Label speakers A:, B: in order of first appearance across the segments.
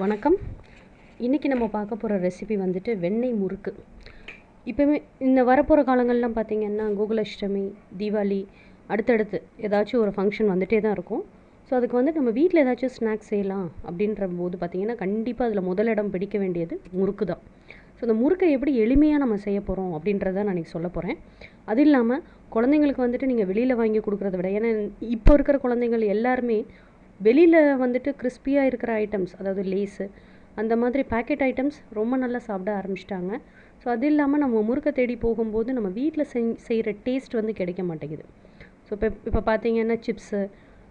A: வணக்கம். இன்றைக்கி நம்ம பார்க்க போகிற ரெசிபி வந்துட்டு வெண்ணெய் முறுக்கு. இப்போவே இந்த வரப்போகிற காலங்கள்லாம் பார்த்திங்கன்னா கோகுலாஷ்டமி தீபாவளி அடுத்தடுத்து ஏதாச்சும் ஒரு ஃபங்க்ஷன் வந்துகிட்டே தான் இருக்கும். ஸோ அதுக்கு வந்து நம்ம வீட்டில் ஏதாச்சும் ஸ்நாக்ஸ் செய்யலாம் அப்படின்ற போது பார்த்திங்கன்னா கண்டிப்பாக அதில் முதலிடம் பிடிக்க வேண்டியது முறுக்கு தான். ஸோ அந்த முறுக்கை எப்படி எளிமையாக நம்ம செய்ய போகிறோம் அப்படின்றத நான் இன்றைக்கி சொல்ல போகிறேன் அது இல்லாமல் குழந்தைங்களுக்கு வந்துட்டு நீங்கள் வெளியில் வாங்கி கொடுக்குறத விட ஏன்னா இப்போ இருக்கிற குழந்தைங்கள் எல்லாருமே வெளியில் வந்துட்டு கிறிஸ்பியாக இருக்கிற ஐட்டம்ஸ் அதாவது லேஸு அந்த மாதிரி பேக்கெட் ஐட்டம்ஸ் ரொம்ப நல்லா சாப்பிட ஆரம்பிச்சிட்டாங்க. ஸோ அது இல்லாமல் நம்ம முறுக்கை தேடி போகும்போது நம்ம வீட்டில் செய் செய்கிற டேஸ்ட் வந்து கிடைக்க மாட்டேங்குது. ஸோ இப்போ இப்போ பார்த்தீங்கன்னா சிப்ஸு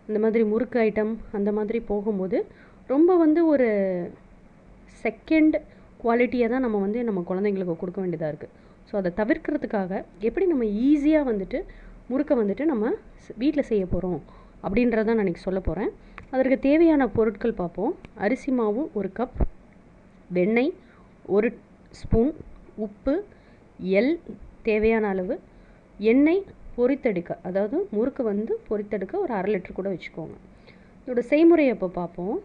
A: இந்த மாதிரி முறுக்கு ஐட்டம் அந்த மாதிரி போகும்போது ரொம்ப வந்து ஒரு செகண்ட் குவாலிட்டியை தான் நம்ம வந்து நம்ம குழந்தைங்களுக்கு கொடுக்க வேண்டியதாக இருக்குது ஸோ அதை தவிர்க்கிறதுக்காக எப்படி நம்ம ஈஸியாக வந்துட்டு முறுக்கை வந்துட்டு நம்ம வீட்டில் செய்ய போகிறோம் அப்படின்றத நான் இன்றைக்கி சொல்ல போகிறேன் அதற்கு தேவையான பொருட்கள் பார்ப்போம். அரிசி மாவு ஒரு கப் வெண்ணெய் ஒரு ஸ்பூன் உப்பு எல் தேவையான அளவு எண்ணெய் பொரித்தெடுக்க அதாவது முறுக்கு வந்து பொரித்தெடுக்க ஒரு அரை லிட்டர் கூட வச்சுக்கோங்க. இதோட செய்முறை அப்போ பார்ப்போம்.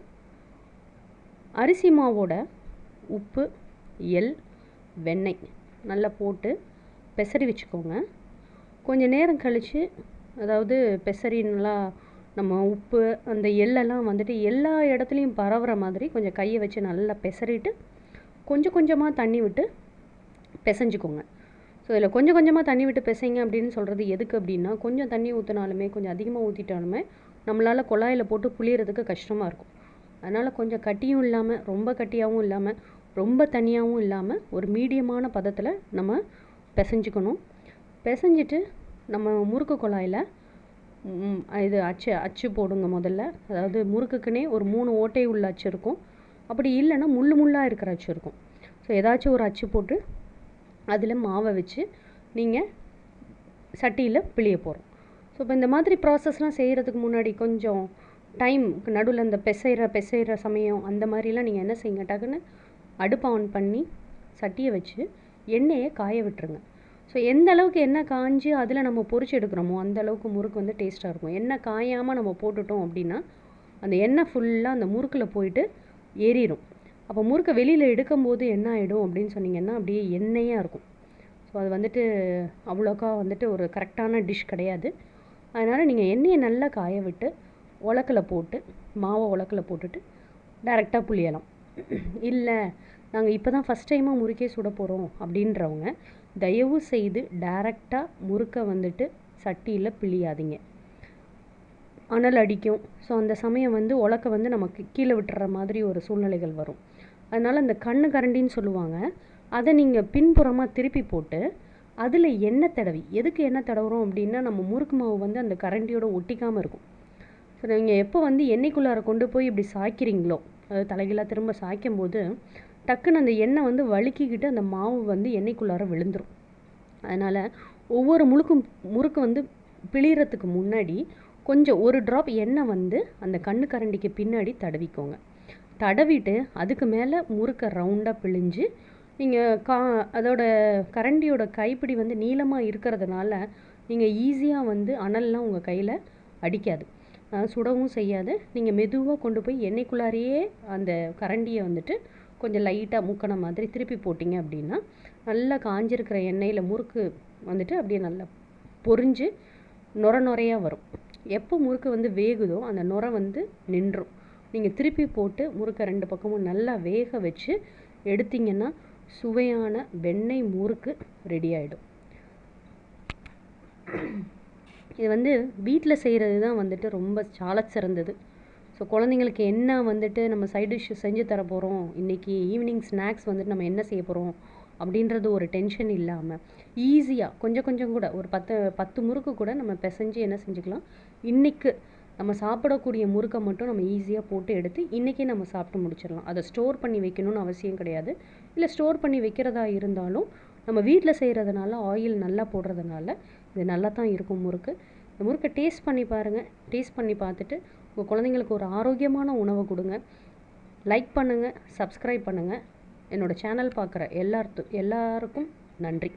A: அரிசி மாவோட உப்பு எல் வெண்ணெய் நல்லா போட்டு பெசரி வச்சுக்கோங்க. கொஞ்சம் நேரம் கழித்து அதாவது பெசரி நல்லா நம்ம உப்பு அந்த எள்ளெல்லாம் வந்துட்டு எல்லா இடத்துலையும் பரவுற மாதிரி கொஞ்சம் கையை வச்சு நல்லா பெசரிட்டு கொஞ்சம் கொஞ்சமாக தண்ணி விட்டு பிசைஞ்சுக்கோங்க. ஸோ இதில் கொஞ்சம் கொஞ்சமாக தண்ணி விட்டு பிசைங்க அப்படின்னு சொல்கிறது எதுக்கு அப்படின்னா கொஞ்சம் தண்ணி ஊற்றினாலுமே கொஞ்சம் அதிகமாக ஊற்றிட்டாலுமே நம்மளால் குழாயில் போட்டு புளியறதுக்கு கஷ்டமாக இருக்கும். அதனால் கொஞ்சம் கட்டியும் இல்லாமல் ரொம்ப கட்டியாகவும் இல்லாமல் ரொம்ப தனியாகவும் இல்லாமல் ஒரு மீடியமான பதத்தில் நம்ம பிசைஞ்சுக்கணும். பிசைஞ்சிட்டு நம்ம முறுக்கு குழாயில் இது அச்சு அச்சு போடுங்க முதல்ல. அதாவது முறுக்குக்குன்னே ஒரு மூணு ஓட்டை உள்ள அச்சு இருக்கும். அப்படி இல்லைன்னா முள்ளு முள்ளாக இருக்கிற அச்சு இருக்கும். ஸோ ஏதாச்சும் ஒரு அச்சு போட்டு அதில் மாவை வச்சு நீங்கள் சட்டியில் பிழிய போகிறோம் ஸோ இப்போ இந்த மாதிரி ப்ராசஸ்லாம் செய்கிறதுக்கு முன்னாடி கொஞ்சம் டைம் நடுவில் இந்த பெசைகிற பெசைகிற சமயம் அந்த மாதிரிலாம் நீங்கள் என்ன செய்யுங்க? டக்குன்னு அடுப்பை ஆன் பண்ணி சட்டியை வச்சு எண்ணெயை காய விட்டுருங்க. ஸோ எந்த அளவுக்கு எண்ணெய் காஞ்சு அதில் நம்ம பொரிச்சு எடுக்கிறோமோ அந்த அளவுக்கு முறுக்கு வந்து டேஸ்ட்டாக இருக்கும். எண்ணெய் காயாமல் நம்ம போட்டுட்டோம் அப்படின்னா அந்த எண்ணெய் ஃபுல்லாக அந்த முறுக்கில் போயிட்டு ஏறிடும் அப்போ முறுக்கை வெளியில் எடுக்கும்போது என்ன ஆகிடும் அப்படின்னு சொன்னீங்கன்னா அப்படியே எண்ணெயாக இருக்கும். ஸோ அது வந்துட்டு அவ்வளோக்கா வந்துட்டு ஒரு கரெக்டான டிஷ் கிடையாது. அதனால் நீங்கள் எண்ணெயை நல்லா காய விட்டு உலக்கில் போட்டு மாவை உலக்கில் போட்டுட்டு டேரெக்டாக புளியலாம். இல்லை நாங்கள் இப்போ தான் ஃபஸ்ட் டைமாக முறுக்கே சுட போகிறோம் அப்படின்றவங்க தயவு செய்து டைரெக்டாக முறுக்கை வந்துட்டு சட்டியில் பிழியாதீங்க. அனல் அடிக்கும். ஸோ அந்த சமயம் வந்து உலக்க வந்து நமக்கு கீழே விட்டுற மாதிரி ஒரு சூழ்நிலைகள் வரும். அதனால் அந்த கண்ணு கரண்டின்னு சொல்லுவாங்க. அதை நீங்கள் பின்புறமாக திருப்பி போட்டு அதில் எண்ணெய் தடவி. எதுக்கு எண்ணெய் தடவுறோம் அப்படின்னா நம்ம முறுக்கு மாவு வந்து அந்த கரண்டியோட ஒட்டிக்காமல் இருக்கும். ஸோ நீங்கள் எப்போ வந்து எண்ணெய்க்குள்ளார கொண்டு போய் இப்படி சாய்க்கிறீங்களோ அதாவது தலைகீழாக திரும்ப சாய்க்கும் போது டக்குன்னு அந்த எண்ணெய் வந்து வழுக்கிக்கிட்டு அந்த மாவு வந்து எண்ணெய்க்குள்ளார விழுந்துடும் அதனால் ஒவ்வொரு முழுக்கும் முறுக்கு வந்து பிழியறதுக்கு முன்னாடி கொஞ்சம் ஒரு ட்ராப் எண்ணெய் வந்து அந்த கண்ணு கரண்டிக்கு பின்னாடி தடவிக்கோங்க. தடவிட்டு அதுக்கு மேலே முறுக்கை ரவுண்டாக பிழிஞ்சு நீங்கள் கா அதோட கரண்டியோட கைப்பிடி வந்து நீளமாக இருக்கிறதுனால நீங்கள் ஈஸியாக வந்து அனல்லாம் உங்கள் கையில் அடிக்காது. சுடவும் செய்யாது. நீங்கள் மெதுவாக கொண்டு போய் எண்ணெய்க்குள்ளாரையே அந்த கரண்டியை வந்துட்டு கொஞ்சம் லைட்டாக முக்கின மாதிரி திருப்பி போட்டிங்க அப்படின்னா நல்லா காஞ்சிருக்கிற எண்ணெயில் முறுக்கு வந்துட்டு அப்படியே நல்லா பொரிஞ்சு நுர நுறையாக வரும். எப்போ முறுக்கு வந்து வேகுதோ அந்த நொர வந்து நின்றும். நீங்கள் திருப்பி போட்டு முறுக்கை ரெண்டு பக்கமும் நல்லா வேக வச்சு எடுத்திங்கன்னா சுவையான வெண்ணெய் முறுக்கு ரெடி ஆகிடும் இது வந்து வீட்டில் செய்கிறது தான் வந்துட்டு ரொம்ப சால சிறந்தது. ஸோ குழந்தைங்களுக்கு என்ன வந்துட்டு நம்ம சைட் டிஷ் செஞ்சு தர போகிறோம் இன்றைக்கி ஈவினிங் ஸ்நாக்ஸ் வந்துட்டு நம்ம என்ன செய்ய போகிறோம் அப்படின்றது ஒரு டென்ஷன் இல்லாமல் ஈஸியாக கொஞ்சம் கொஞ்சம் கூட ஒரு பத்து பத்து முறுக்கு கூட நம்ம பிசைஞ்சு என்ன செஞ்சுக்கலாம்? இன்றைக்கு நம்ம சாப்பிடக்கூடிய முறுக்கை மட்டும் நம்ம ஈஸியாக போட்டு எடுத்து இன்றைக்கே நம்ம சாப்பிட்டு முடிச்சிடலாம். அதை ஸ்டோர் பண்ணி வைக்கணும்னு அவசியம் கிடையாது. இல்லை ஸ்டோர் பண்ணி வைக்கிறதா இருந்தாலும் நம்ம வீட்டில் செய்கிறதுனால ஆயில் நல்லா போடுறதுனால இது நல்லா தான் இருக்கும் முறுக்கு. இந்த முறுக்கை டேஸ்ட் பண்ணி பாருங்கள் டேஸ்ட் பண்ணி பார்த்துட்டு உங்கள் குழந்தைங்களுக்கு ஒரு ஆரோக்கியமான உணவை கொடுங்க. லைக் பண்ணுங்கள் சப்ஸ்கிரைப் பண்ணுங்கள் என்னோடய சேனல் பார்க்குற எல்லார்த்து எல்லாருக்கும் நன்றி.